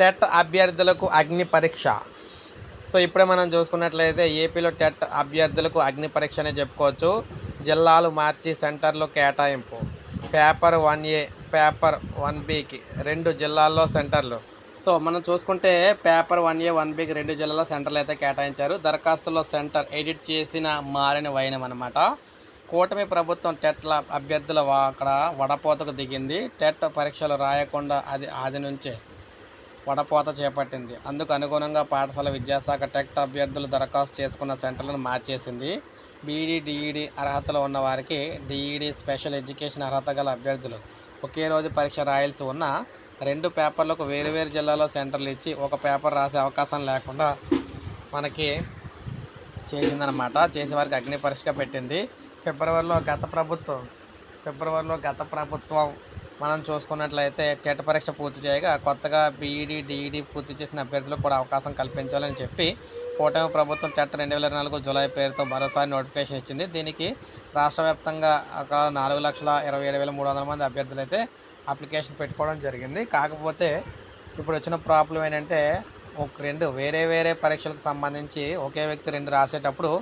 TET అభ్యర్థులకు అగ్ని పరీక్ష. సో ఇప్పుడే మనం చూసుకున్నట్లయితే ఏపీలో టెట్ అభ్యర్థులకు అగ్ని పరీక్ష అనే చెప్పుకోవచ్చు. జిల్లాలు మార్చి సెంటర్లు కేటాయింపు. Paper one A paper one బికి రెండు జిల్లాల్లో సెంటర్లు. సో మనం చూసుకుంటే పేపర్ వన్ ఏ వన్ బికి రెండు జిల్లాలో సెంటర్లు అయితే కేటాయించారు. దరఖాస్తులో సెంటర్ ఎడిట్ చేసిన మారిన వైనం అనమాట కూటమి ప్రభుత్వం టెట్ల అభ్యర్థుల అక్కడ వడపోతకు దిగింది. టెట్ పరీక్షలు రాయకుండా అది ఆది నుంచే. వడపోత చేపట్టింది. అందుకు అనుగుణంగా పాఠశాల విద్యాశాఖ టెట్ అభ్యర్థులు దరఖాస్తు చేసుకున్న సెంటర్లను మార్చేసింది. బీఈడి డిఈడి అర్హతలు ఉన్న వారికి డిఈడి స్పెషల్ ఎడ్యుకేషన్ అర్హత గల అభ్యర్థులు ఒకే రోజు పరీక్ష రాయాల్సి ఉన్న రెండు పేపర్లకు వేరువేరు జిల్లాలో సెంటర్లు ఇచ్చి ఒక పేపర్ రాసే అవకాశం లేకుండా మనకి చేసిందనమాట చేసే వారికి అగ్ని పరీక్ష పెట్టింది. ఫిబ్రవరిలో గత ప్రభుత్వం ఫిబ్రవరిలో గత ప్రభుత్వం మనం చూసుకున్నట్లయితే టెట్ పరీక్ష పూర్తి చేయగా కొత్తగా బీఈడీ డిఈడి పూర్తి చేసిన అభ్యర్థులకు కూడా అవకాశం కల్పించాలని చెప్పి కూటమి ప్రభుత్వం టెట్ రెండు వేల ఇరవై నాలుగు జూలై పేరుతో మరోసారి నోటిఫికేషన్ ఇచ్చింది. దీనికి రాష్ట్ర వ్యాప్తంగా ఒక నాలుగు లక్షల ఇరవై ఏడు వేల మూడు వందల మంది అభ్యర్థులు అయితే అప్లికేషన్ పెట్టుకోవడం జరిగింది. కాకపోతే ఇప్పుడు వచ్చిన ప్రాబ్లం ఏంటంటే ఒక రెండు వేరే వేరే పరీక్షలకు సంబంధించి ఒకే వ్యక్తి రెండు రాసేటప్పుడు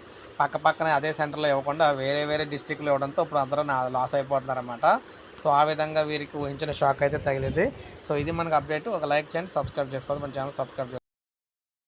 పక్క పక్కనే అదే సెంటర్లో ఇవ్వకుండా వేరే వేరే డిస్టిక్లో ఇవ్వడంతో ఇప్పుడు అందరూ నా లాస్ అయిపోతున్నారన్నమాట. సో ఆ విధంగా వీరికి ఊహించిన షాక్ అయితే తగిలింది. సో ఇది మనకు అప్డేట్ ఒక లైక్ చేయండి సబ్స్క్రైబ్ చేసుకోవాలి. మన ఛానల్ సబ్స్క్రైబ్